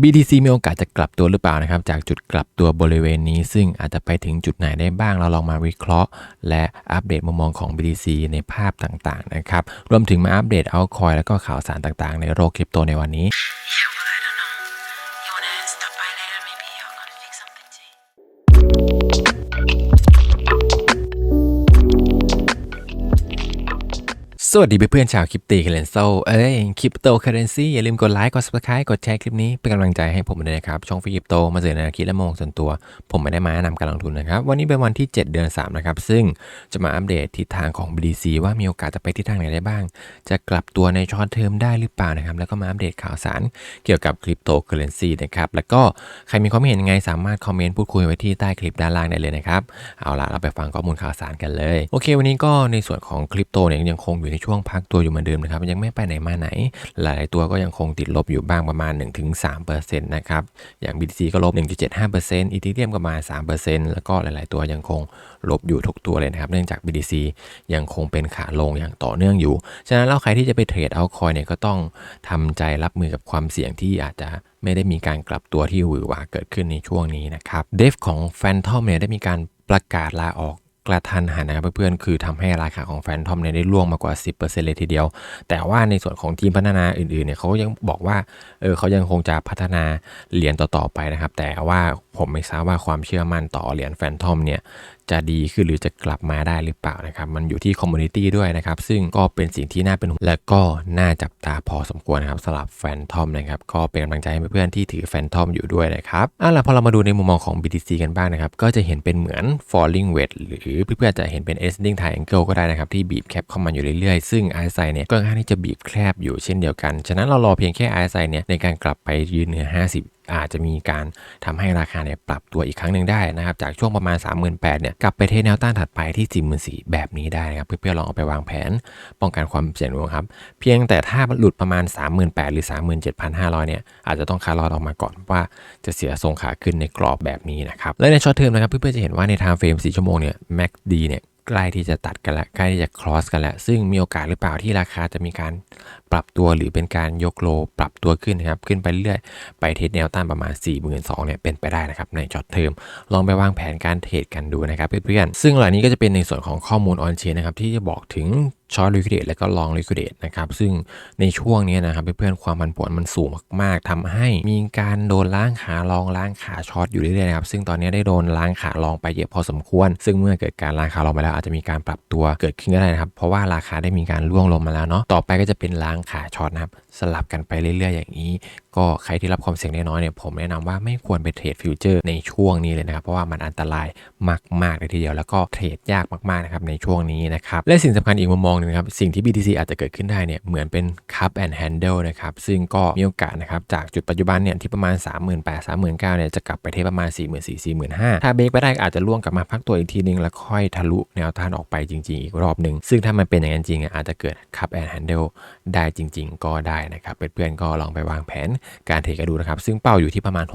BTC มีโอกาสจะกลับตัวหรือเปล่านะครับ จากจุดกลับตัวบริเวณนี้ ซึ่งอาจจะไปถึงจุดไหนได้บ้างเราลองมาวิเคราะห์ และอัปเดตมุมมองของ BTC ในภาพต่างๆนะครับ รวมถึงมาอัปเดตเอาคอยแล้วก็ข่าวสารต่างๆ ในโลกคริปโตในวันนี้ สวัสดีเพื่อนๆชาวคริปตีเคเรนโซเอ้ยคริปโตเคเรนซีอย่าลืมกดไลค์ กด subscribe กดแชร์คลิปนี้ เป็นกำลังใจให้ผมด้วยนะครับ ช่องฟิคริปโตมาเสนอแนวคิดและมองส่วนตัว ผมไม่ได้มาแนะนำการลงทุนนะครับ วันนี้เป็นวันที่ 7 เดือน 3 นะครับ ซึ่งจะมาอัปเดตทิศทางของ BTC ว่ามีโอกาสจะไปทิศทางไหนได้บ้าง จะกลับตัวในช็อตเทอมได้หรือเปล่านะครับ แล้วก็มาอัปเดตข่าวสารเกี่ยวกับคริปโตเคเรนซีนะครับแล้วก็ใครมีความเห็นยังไงสามารถคอมเมนต์พูดคุยไว้ที่ใต้คลิปด้านล่างได้เลยนะครับเอาล่ะเราไปฟังข้อมูลข่าวสารกันเลยโอเค วันนี้ก็ในส่วนของคริปโตเนี่ยยังคงอยู่ในช่วงพักตัวอยู่เหมือนเดิมนะครับ ยังไม่ไปไหนมาไหน หลายตัวก็ยังคงติดลบอยู่บ้างประมาณ 1-3%นะครับ อย่าง BTC ก็ลบ 1.75% Ethereum ก็ประมา 3%แล้วก็หลาย ๆ ตัวยังคงลบอยู่ทุกตัวเลยนะครับ เนื่องจาก BTC ยังคงเป็นขาลงอย่างต่อเนื่องอยู่ ฉะนั้นแล้วใครที่จะไปเทรดเอาคอยเนี่ยก็ต้องทำใจรับมือกับความเสี่ยงที่อาจจะไม่ได้มีการกลับตัวที่หวือหวาเกิดขึ้นในช่วงนี้นะครับ เดฟของ Phantom เนี่ยได้มีการประกาศลาออก กระทันหันนะครับเพื่อนๆ คือทำให้ราคาของแฟนทอมเนี่ยได้ร่วงมากว่า 10%เลยทีเดียว แต่ว่าในส่วนของทีมพัฒนาอื่นๆเนี่ยเขายังบอกว่าเออเขายังคงจะพัฒนาเหรียญต่อๆไปนะครับ แต่ว่า ผมไม่ทราบว่าความเชื่อมั่นต่อเหรียญแฟนทอมเนี่ยจะดีขึ้นหรือจะกลับมาได้หรือเปล่านะครับ มันอยู่ที่คอมมูนิตี้ด้วยนะครับ ซึ่งก็เป็นสิ่งที่น่าเป็นห่วงและก็น่าจับตาพอสมควรนะครับสำหรับแฟนทอมนะครับ ก็เป็นกำลังใจให้เพื่อนๆที่ถือแฟนทอมอยู่ด้วยนะครับอะแล้วพอเรามาดูในมุมมองของ BTC กันบ้างนะครับ ก็จะเห็นเป็นเหมือน falling wedge หรือเพื่อนๆจะเห็นเป็น ascending triangle ก็ได้นะครับที่บีบแคบเข้ามาอยู่เรื่อยๆ ซึ่ง RSI เนี่ยก็ค่อนข้างที่จะบีบแคบอยู่เช่นเดียวกัน ฉะนั้นเรารอเพียงแค่ RSI เนี่ยในการกลับไปยืนเหนือ 50 อาจจะมีการทำให้ราคาเนี่ยปรับตัวอีกครั้งหนึ่งได้นะครับ จากช่วงประมาณ 38,000เนี่ยกลับไปเทแนวต้านถัดไปที่ 44,000แบบนี้ได้นะครับเพื่อๆลองเอาไปวางแผน ป้องกันความเสี่ยงดูครับ เพียงแต่ถ้าหลุดประมาณ 38,000หรือ 37,500เนี่ยอาจจะต้องคารอดออกมาก่อนว่าจะเสียทรงขาขึ้นในกรอบแบบนี้นะครับและในช็อตเทอมนะครับเพื่อนๆจะเห็นว่าในทม์เฟรม4ชั่วโมงเนี่ย MACD เนี่ย ใกล้ที่จะตัดกันแล้วใกล้ที่จะคลอสกันแล้วซึ่งมีโอกาสหรือเปล่าที่ราคาจะมีการปรับตัวหรือเป็นการยกโลปรับตัวขึ้นนะครับ ขึ้นไปเรื่อยไปเทสแนวต้านประมาณ 4 2 0 0 0เนี่ยเป็นไปได้นะครับในช็อตเทอมลองไปวางแผนการเทรดกันดูนะครับเพื่อนๆซึ่งเหล่านี้ก็จะเป็นในส่วนของข้อมูลออนเชนนะครับที่จะบอกถึง ช็อตลิควิดตและก็ลองลิควิดตนะครับซึ่งในช่วงนี้นะครับเพื่อนๆความผันผวนมันสูงมากๆทำให้มีการโดนล้างขาลองล้างขาช็อตอยู่เรื่อยๆนะครับซึ่งตอนนี้ได้โดนล้างขาลองไปเยอะพอสมควร ซึ่งเมื่อเกิดการล้างขาลองไปแล้วอาจจะมีการปรับตัวเกิดขึ้นก็ได้นะครับเพราะว่าราคาได้มีการร่วงลงมาแล้วเนาะต่อไปก็จะเป็นล้างขาช็อตนะครับสลับกันไปเรื่อยๆ อย่างนี้ ก็ใครที่รับความเสี่ยงน้อยๆเนี่ยผมแนะนำว่าไม่ควรไปเทรดฟิวเจอร์ในช่วงนี้เลยนะครับ เพราะว่ามันอันตรายมากๆเลยทีเดียว แล้วก็เทรดยากมากๆนะครับในช่วงนี้นะครับ และสิ่งสำคัญอีกมุมมองหนึงครับ สิ่งที่ BTC อาจจะเกิดขึ้นได้เนี่ยเหมือนเป็น cup and handle นะครับ ซึ่งก็มีโอกาสนะครับจากจุดปัจจุบันเนี่ยที่ประมาณ 38,000 3 9 0 0เนี่ยจะกลับไปที่ประมาณ 44,000 4 5 0 0ถ้าเบรกไปได้อาจจะล่วงกลับมาพักตัวอีกทีนึงแล้วค่อยทะลุแนวต้านออกไปจริง ๆ อีกรอบหนึ่งซึ่งถ้ามันเป็นอย่างนั้นจริงอะอาจจะเกิด cup and handle ได้จริง ๆ ก็ได้นะครับเพื่อนๆก็ลองไปวางแผนการเทรดกันดูนะครับ ซึ่งเป้าอยู่ที่ประมาณ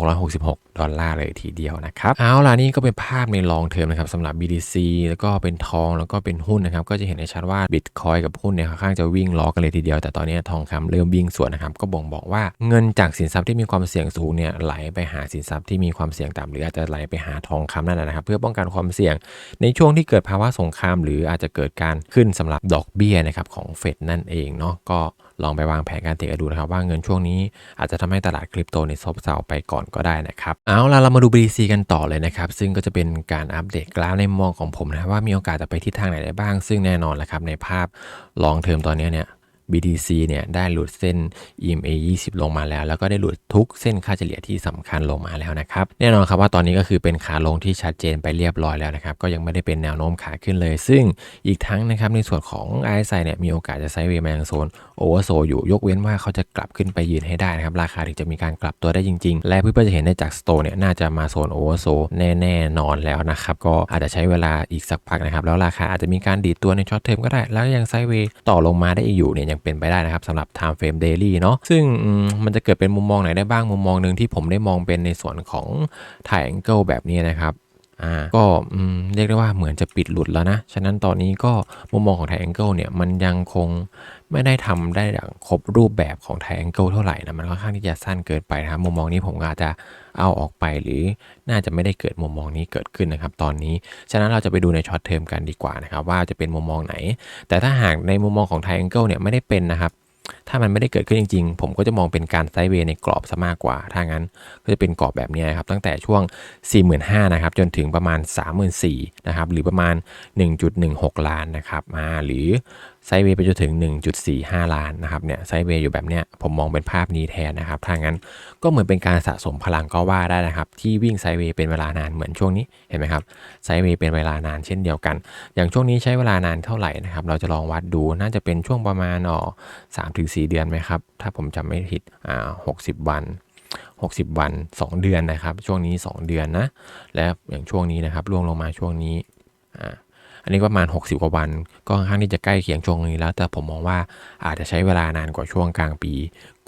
66,666 ดอลลาร์เลยทีเดียวนะครับ เอาล่ะนี่ก็เป็นภาพในลองเทอมนะครับสำหรับ BTC แล้วก็เป็นทองแล้วก็เป็นหุ้นนะครับ ก็จะเห็นได้ชัดว่า Bitcoin กับหุ้นเนี่ยค่อนข้างจะวิ่งล้อกันเลยทีเดียว แต่ตอนนี้ทองคำเริ่มวิ่งสวนนะครับ ก็บ่งบอกว่าเงินจากสินทรัพย์ที่มีความเสี่ยงสูงเนี่ยไหลไปหาสินทรัพย์ที่มีความเสี่ยงต่ำหรืออาจจะไหลไปหาทองคำนั่นแหละนะครับเพื่อป้องกันความเสี่ยงในช่วงที่เกิดภาวะสงคราม หรืออาจจะเกิดการขึ้นสำหรับดอกเบี้ยนะครับของเฟดนั่นเองเนาะก็ ลองไปวางแผนการเทรดกันดูนะครับว่าเงินช่วงนี้อาจจะทำให้ตลาดคริปโตในซบเซาไปก่อนก็ได้นะครับเอาล่ะเรามาดู BTC กันต่อเลยนะครับซึ่งก็จะเป็นการอัปเดตกราฟในมุมมองของผมนะว่ามีโอกาสจะไปทิศทางไหนได้บ้าง ซึ่งแน่นอนแหละครับในภาพลองเทอมตอนนี้เนี่ย BTC เนี่ยได้หลุดเส้น EMA 20 ลงมาแล้ว แล้วก็ได้หลุดทุกเส้นค่าเฉลี่ยที่สำคัญลงมาแล้วนะครับแน่นอนครับว่าตอนนี้ก็คือเป็นขาลงที่ชัดเจนไปเรียบร้อยแล้วนะครับก็ยังไม่ได้เป็นแนวโน้มขาขึ้นเลย ซึ่งอีกทั้งนะครับในส่วนของ RSI เนี่ยมีโอกาสจะไซด์เวย์มายังโซนโอเวอร์โซอยู่ยกเว้นว่าเขาจะกลับขึ้นไปยืนให้ได้นะครับราคาถึงจะมีการกลับตัวได้จริง ๆ และเพื่อนๆจะเห็นได้จากสโตเนี่ยน่าจะมาโซนโอเวอร์โซแน่ๆนอนแล้วนะครับก็อาจจะใช้เวลาอีกสักพักนะครับแล้วราคาอาจจะมีการดีดตัวในช็อตเทอมก็ได้ แล้วยังไซด์เวย์ต่อลงมาได้อีกอยู่เนี่ยยังเป็นไปได้นะครับสำหรับ time frame daily เนาะซึ่งมันจะเกิดเป็นมุมมองไหนได้บ้างมุมมองหนึ่งที่ผมได้มองเป็นในส่วนของ triangle แบบนี้นะครับ ก็เรียกได้ว่าเหมือนจะปิดหลุดแล้วนะ ฉะนั้นตอนนี้ก็มุมมองของ Triangle เนี่ยมันยังคงไม่ได้ทำได้อย่างครบรูปแบบของ Triangle เท่าไหร่นะมันค่อนข้างที่จะสั้นเกินไปนะครับมุมมองนี้ผมอาจจะเอาออกไปหรือน่าจะไม่ได้เกิดมุมมองนี้เกิดขึ้นนะครับตอนนี้ ฉะนั้นเราจะไปดูในช็อตเทอมกันดีกว่านะครับว่าจะเป็นมุมมองไหน แต่ถ้าหากในมุมมองของ Triangle เนี่ยไม่ได้เป็นนะครับ ถ้ามันไม่ได้เกิดขึ้นจริงๆ ผมก็จะมองเป็นการไซด์เวย์ในกรอบซะมากกว่า ถ้างั้นก็จะเป็นกรอบแบบนี้นครับ ตั้งแต่ช่วง 45,000นะครับ จนถึงประมาณ 34,000นะครับ หรือประมาณ 1.16 ล้านนะครับมาหรือ ไซเวย์ไปจนถึง 1.45 ล้านนะครับเนี่ยไซเวย์อยู่แบบเนี้ยผมมองเป็นภาพนี้แทนนะครับถ้างั้นก็เหมือนเป็นการสะสมพลังก็ว่าได้นะครับ ที่วิ่งไซเวย์เป็นเวลานานเหมือนช่วงนี้เห็นไหมครับไซเวย์เป็นเวลานานเช่นเดียวกัน อย่างช่วงนี้ใช้เวลานานเท่าไหร่นะครับเราจะลองวัดดูน่าจะเป็นช่วงประมาณอ๋อสามถึงสี่เดือนไหมครับถ้าผมจำไม่ผิดอ่าหกสิบวัน60 วัน 2 เดือนนะครับ ช่วงนี้ 2 เดือนนะ และอย่างช่วงนี้นะครับล่วงลงมาช่วงนี้อ่า อันนี้ประมาณ 60 กว่าวัน ก็ค่อนข้างที่จะใกล้เคียงช่วงนี้แล้ว แต่ผมมองว่าอาจจะใช้เวลานานกว่าช่วงกลางปี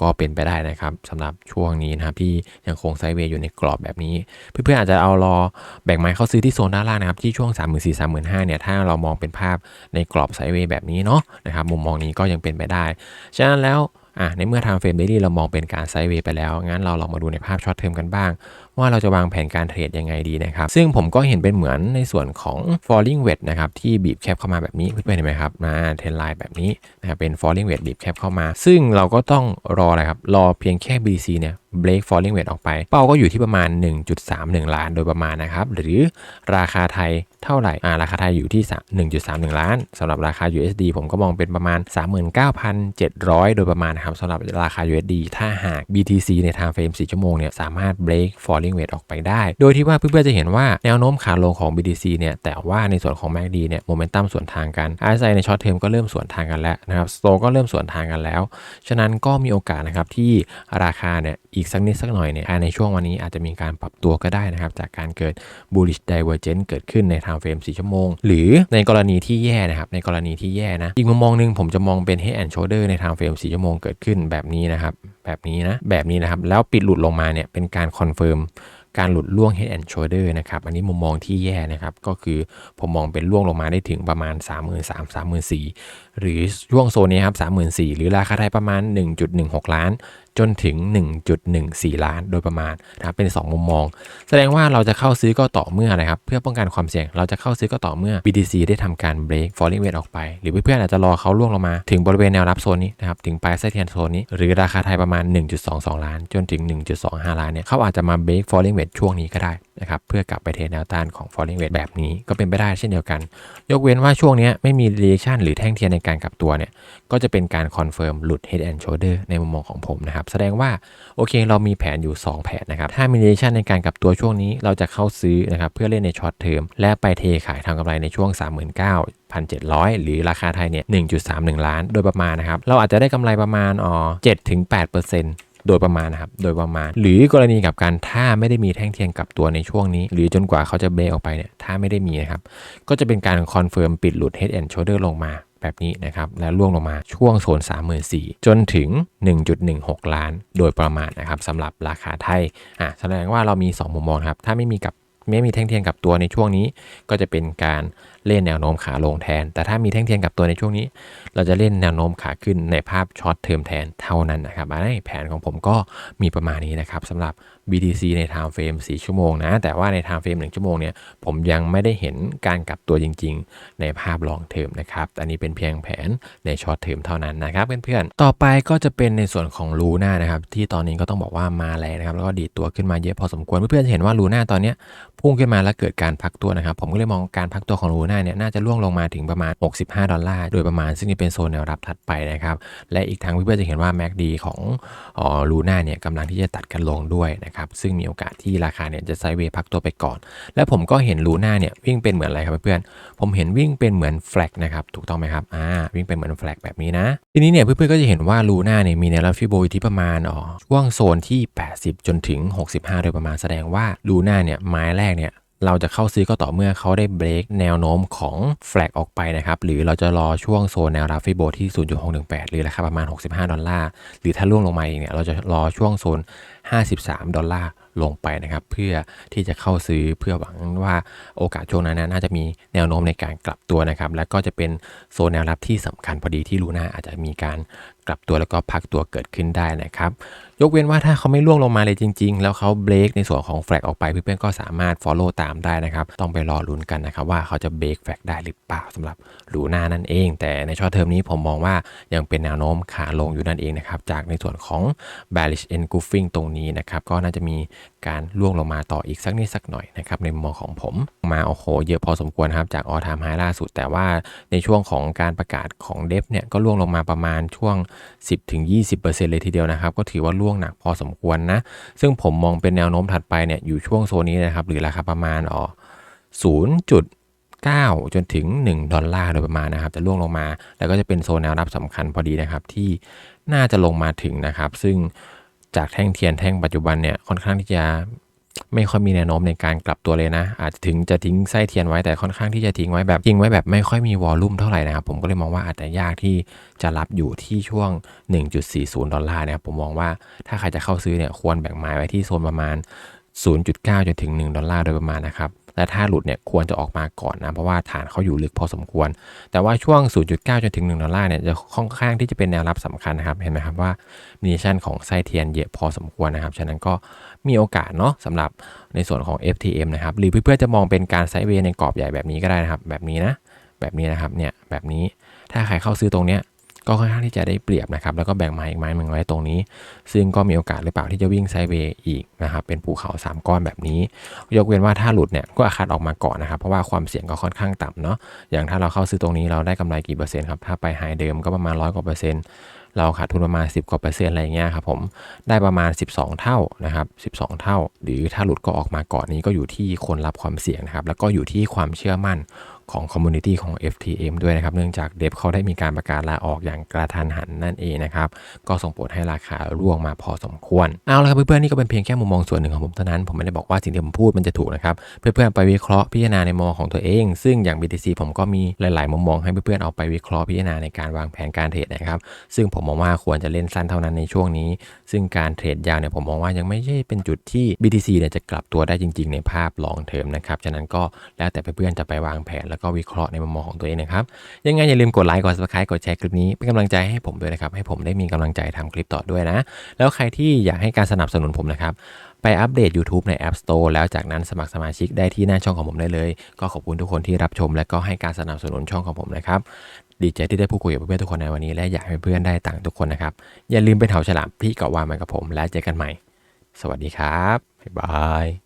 ก็เป็นไปได้นะครับสำหรับช่วงนี้นะครับที่ยังคงไซเวย์อยู่ในกรอบแบบนี้ เพื่อนๆอาจจะเอารอแบ่งไม้เข้าซื้อที่โซนด้านล่างนะครับที่ช่วง 3 4 0 0 0 3 5 0 0เนี่ยถ้าเรามองเป็นภาพในกรอบไซเวย์แบบนี้เนาะนะครับมุมมองนี้ก็ยังเป็นไปได้ฉะนั้นแล้วอะในเมื่อทางเฟรมเดลี่เรามองเป็นการไซด์เวย์ไปแล้ว งั้นเราลองมาดูในภาพช็อตเทอมกันบ้าง ว่าเราจะวางแผนการเทรดยังไงดีนะครับ ซึ่งผมก็เห็นเป็นเหมือนในส่วนของ falling wedge นะครับที่บีบแคปเข้ามาแบบนี้เพื่อนๆเห็นไหมครับมาเทรนไลน์แบบนี้นะครับเป็น falling wedge บีบแคปเข้ามา ซึ่งเราก็ต้องรออะไรครับรอเพียงแค่ BTC เนี่ย break falling wedge ออกไป เป้าก็อยู่ที่ประมาณ 1.31 ล้านโดยประมาณนะครับหรือราคาไทยเท่าไหร่อ่าราคาไทยอยู่ที่ 1.31 ล้านสำหรับราคา USD ผมก็มองเป็นประมาณ 39,700 โดยประมาณนะครับสำหรับราคา USD ถ้าหาก BTC ใน time frame 4ชั่วโมงเนี่ยสามารถ break falling wedge ออกไปได้ โดยที่ว่าเพื่อนๆจะเห็นว่าแนวโน้มขาลงของ BTC เนี่ยแต่ว่าในส่วนของ MACD เนี่ยโมเมนตัมสวนทางกัน RSI ในช็อตเทอมก็เริ่มสวนทางกันแล้วนะครับ Slow ก็เริ่มสวนทางกันแล้ว ฉะนั้นก็มีโอกาสนะครับที่ราคาเนี่ยอีกสักนิดสักหน่อยเนี่ยภายในช่วงวันนี้อาจจะมีการปรับตัวก็ได้นะครับจากการเกิด bullish divergence เกิดขึ้นใน time frame 4ชั่วโมง หรือในกรณีที่แย่นะครับในกรณีที่แย่นะอีกมุมมองหนึงผมจะมองเป็น head and shoulder ใน time frame 4ชั่วโมงเกิดขึ้นแบบนี้นะครับ แบบนี้นะ แบบนี้นะครับ แล้วปิดหลุดลงมาเนี่ยเป็นการคอนเฟิร์มการหลุดล่วง head and shoulder นะครับ อันนี้มุมมองที่แย่นะครับ ก็คือผมมองเป็นล่วงลงมาได้ถึงประมาณ 3 3 0 0 0 3 4 0 0 0 หรือช่วงโซนนี้ครับ34,000 หรือราคาไทยประมาณ 1.16 ล้าน จนถึง 1.14 ล้านโดยประมาณนะครับเป็น 2 มุมมอง แสดงว่าเราจะเข้าซื้อก็ต่อเมื่อนะครับ เพื่อป้องกันความเสี่ยง เราจะเข้าซื้อก็ต่อเมื่อ BTC ได้ทำการ break falling wedge ออกไป หรือเพื่อนๆอาจจะรอเขาล่วงลงมา ถึงบริเวณแนวรับโซนนี้นะครับ ถึงปลายไส้เทียนโซนนี้ หรือราคาไทยประมาณ 1.22 ล้าน จนถึง 1.25 ล้านเนี่ยเขาอาจจะมา break falling wedge ช่วงนี้ก็ได้ นะครับเพื่อกลับไปเทแนวต้านของ falling wedge แบบนี้ก็เป็นไปได้เช่นเดียวกัน ยกเว้นว่าช่วงนี้ไม่มี reaction หรือแท่งเทียนในการกลับตัวเนี่ยก็จะเป็นการคอนเฟิร์มหลุด head and shoulder ในมุมมองของผมนะครับ แสดงว่าโอเคเรามีแผนอยู่ 2 แผนนะครับ ถ้ามี reaction ในการกลับตัวช่วงนี้เราจะเข้าซื้อนะครับเพื่อเล่นในช็อตเทอมและไปเทขายทำกำไรในช่วง 39,700 หรือราคาไทยเนี่ย 1.31 ล้าน โดยประมาณนะครับ เราอาจจะได้กำไรประมาณอ๋อ7-8% โดยประมาณนะครับ โดยประมาณ หรือกรณีกับการถ้าไม่ได้มีแท่งเทียนกลับตัวในช่วงนี้ หรือจนกว่าเขาจะเบรออกไปเนี่ยถ้าไม่ได้มีนะครับ ก็จะเป็นการคอนเฟิร์มปิดหลุด head and shoulder ลงมาแบบนี้นะครับและล่วงลงมาช่วงโซน 34,000 จนถึง 1.16 ล้าน โดยประมาณนะครับสำหรับราคาไทยอะแสดงว่าเรามี 2 มุมมองครับ ถ้าไม่มีกับไม่มีแท่งเทียนกับตัวในช่วงนี้ ก็จะเป็นการ เล่นแนวโน้มขาลงแทน แต่ถ้ามีแท่งเทียนกับตัวในช่วงนี้ เราจะเล่นแนวโน้มขาขึ้นในภาพช็อตเทอมแทนเท่านั้นนะครับอันนี้แผนของผมก็มีประมาณนี้นะครับสำหรับ BTC ใน time frame 4 ชั่วโมงนะ แต่ว่าใน time frame 1 ชั่วโมงเนี่ยผมยังไม่ได้เห็นการกลับตัวจริง ๆ ในภาพลองเทอมนะครับอันนี้เป็นเพียงแผนในช็อตเทอมเท่านั้นนะครับเพื่อนๆต่อไปก็จะเป็นในส่วนของลูน่านะครับที่ตอนนี้ก็ต้องบอกว่ามาแรงนะครับแล้วก็ดีดตัวขึ้นมาเยอะพอสมควรเพื่อนๆจะเห็นว่าลูน่าตอนนี้พุ่งขึ้นมาแล้วเกิดการพักตัวนะครับผมก็เลยมองการพักตัวของลูน่าเนี่ยน่าจะล่วงลงมาถึงประมาณ 65 ดอลลาร์ โดยประมาณซึ่งนี่เป็นโซนแนวรับถัดไปนะครับและอีกทางเพื่อนๆจะเห็นว่า MACD ของลูน่าเนี่ยกำลังที่จะตัดกันลงด้วยนะครับซึ่งมีโอกาสที่ราคาเนี่ยจะไซด์เวย์พักตัวไปก่อน และผมก็เห็นลูน่าเนี่ยวิ่งเป็นเหมือนอะไรครับเพื่อนๆผมเห็นวิ่งเป็นเหมือนแฟลกนะครับถูกต้องไหมครับอ่าวิ่งเป็นเหมือนแฟลกแบบนี้นะทีนี้เนี่ยเพื่อนๆก็จะเห็นว่าลูน่าเนี่ยมีแนวรับฟิโบอยู่ที่ประมาณอ๋อช่วงโซนที่ 80 จนถึง 65 โดยประมาณแสดงว่าลูน่าเนี่ยไม้แรกเนี่ย เราจะเข้าซื้อก็ต่อเมื่อเขาได้เบรกแนวโน้มของแฟลกออกไปนะครับ หรือเราจะรอช่วงโซนแนวรับฟิโบที่ 0.618 หรือราคาประมาณ 65 ดอลลาร์ หรือถ้าล่วงลงมาอีกเนี่ย เราจะรอช่วงโซน 53 ดอลลาร์ลงไปนะครับ เพื่อที่จะเข้าซื้อเพื่อหวังว่าโอกาสช่วงนั้นน่าจะมีแนวโน้มในการกลับตัวนะครับ และก็จะเป็นโซนแนวรับที่สำคัญพอดีที่ลูน่าอาจจะมีการกลับตัวแล้วก็พักตัวเกิดขึ้นได้นะครับ ยกเว้นว่าถ้าเขาไม่ล่วงลงมาเลยจริง ๆ แล้วเขาเบรกในส่วนของแฟลกออกไปเพื่อนๆก็สามารถ follow ตามได้นะครับ ต้องไปรอลุ้นกันนะครับว่าเขาจะเบรกแฟลกได้หรือเปล่าสำหรับลูน่านั่นเอง แต่ในช่อเทอมนี้ผมมองว่ายังเป็นแนวโน้มขาลงอยู่นั่นเองนะครับจากในส่วนของ bearish engulfing ตรงนี้นะครับก็น่าจะมี การล่วงลงมาต่ออีกสักนิดสักหน่อยนะครับในมุมมองของผมมาโอ้โหเยอะพอสมควรครับจาก all time high ล่าสุด แต่ว่าในช่วงของการประกาศของเดฟเนี่ยก็ล่วงลงมาประมาณช่วง 10-20%เลยทีเดียวนะครับ ก็ถือว่าล่วงหนักพอสมควรนะ ซึ่งผมมองเป็นแนวโน้มถัดไปเนี่ยอยู่ช่วงโซนนี้นะครับหรือราคาประมาณอ๋อ0.9จนถึง 1 ดอลลาร์โดยประมาณนะครับ จะล่วงลงมา แล้วก็จะเป็นโซนแนวรับสำคัญพอดีนะครับ ที่น่าจะลงมาถึงนะครับ ซึ่ง จากแท่งเทียนแท่งปัจจุบันเนี่ยค่อนข้างที่จะไม่ค่อยมีแนวโน้มในการกลับตัวเลยนะ อาจจะถึงจะทิ้งไส้เทียนไว้แต่ค่อนข้างที่จะทิ้งไว้แบบทิ้งไว้แบบไม่ค่อยมีวอลลุ่มเท่าไหร่นะครับ ผมก็เลยมองว่าอาจจะยากที่จะรับอยู่ที่ช่วง 1.40 ดอลลาร์นะครับ ผมมองว่าถ้าใครจะเข้าซื้อเนี่ยควรแบ่งหมายไว้ที่โซนประมาณ 0.9จนถึง 1 ดอลลาร์โดยประมาณนะครับ และถ้าหลุดเนี่ยควรจะออกมาก่อนนะเพราะว่าฐานเขาอยู่ลึกพอสมควร แต่ว่าช่วง 0.9 จนถึง1ดอลลาร์เนี่ยจะค่อนข้างที่จะเป็นแนวรับสำคัญนะครับเห็นไหมครับว่ามีชันของไส้เทียนเยอะพอสมควรนะครับฉะนั้นก็มีโอกาสเนาะสำหรับในส่วนของ FTM นะครับหรือเพื่อนๆจะมองเป็นการไซด์เวย์ในกรอบใหญ่แบบนี้ก็ได้นะครับแบบนี้นะแบบนี้นะครับเนี่ยแบบนี้ถ้าใครเข้าซื้อตรงเนี้ย ก็ค่อนข้างที่จะได้เปรียบนะครับ แล้วก็แบ่งไม้อีกไม้หนึ่งไว้ตรงนี้ ซึ่งก็มีโอกาสหรือเปล่าที่จะวิ่งไซเวย์อีกนะครับ เป็นภูเขา 3 ก้อนแบบนี้ ยกเว้นว่าถ้าหลุดเนี่ยก็อาคัดออกมาก่อนนะครับ เพราะว่าความเสี่ยงก็ค่อนข้างต่ำเนาะ อย่างถ้าเราเข้าซื้อตรงนี้เราได้กำไรกี่เปอร์เซ็นต์ครับ ถ้าไปไฮเดิมก็ประมาณร้อยกว่าเปอร์เซ็นต์เราขาดทุนประมาณ 10กว่าเปอร์เซ็นต์อะไรเงี้ยครับผมได้ประมาณ 12 เท่านะครับ12 เท่า หรือถ้าหลุดก็ออกมาก่อนนี้ก็อยู่ที่คนรับความเสี่ยงนะครับแล้วก็อยู่ที่ความเชื่อมั่น ของคอมมูนิตี้ของ FTM ด้วยนะครับ เนื่องจากเดฟเขาได้มีการประกาศลาออกอย่างกระทันหันนั่นเองนะครับ ก็ส่งผลให้ราคาร่วงมาพอสมควร เอาละครับเพื่อนๆนี่ก็เป็นเพียงแค่มุมมองส่วนหนึ่งของผมเท่านั้น ผมไม่ได้บอกว่าสิ่งที่ผมพูดมันจะถูกนะครับ เพื่อนๆไปวิเคราะห์พิจารณาในมุมมองของตัวเอง ซึ่งอย่าง BTC ผมก็มีหลายๆมุมมองให้เพื่อนๆเอาไปวิเคราะห์พิจารณาในการวางแผนการเทรดนะครับ ซึ่งผมมองว่าควรจะเล่นสั้นเท่านั้นในช่วงนี้ ซึ่งการเทรดยาวเนี่ยผมมองว่ายังไม่ใช่เป็นจุดที่ BTC เนี่ยจะกลับตัวได้จริง ๆ ในภาพลองเทอมนะครับ ฉะนั้นก็แล้วแต่เพื่อนๆจะไปวางแผนแล้วก็วิเคราะห์ในมุมมองของตัวเองนะครับ ยังไงอย่าลืมกดไลค์กด subscribe กดแชร์คลิปนี้เป็นกำลังใจให้ผมด้วยนะครับให้ผมได้มีกำลังใจทำคลิปต่อด้วยนะ แล้วใครที่อยากให้การสนับสนุนผมนะครับไปอัปเดต YouTube ใน App Store แล้วจากนั้นสมัครสมาชิกได้ที่หน้าช่องของผมได้เลย ก็ขอบคุณทุกคนที่รับชม และก็ให้การสนับสนุนช่องของผมนะครับดีใจที่ได้พูดคุยกับเพื่อนทุกคนในวันนี้และอยากให้เพื่อนได้ต่างทุกคนนะครับ อย่าลืมเป็นเหาฉลามพี่เกาะวางมากับผม และเจอกันใหม่ สวัสดีครับบ๊ายบาย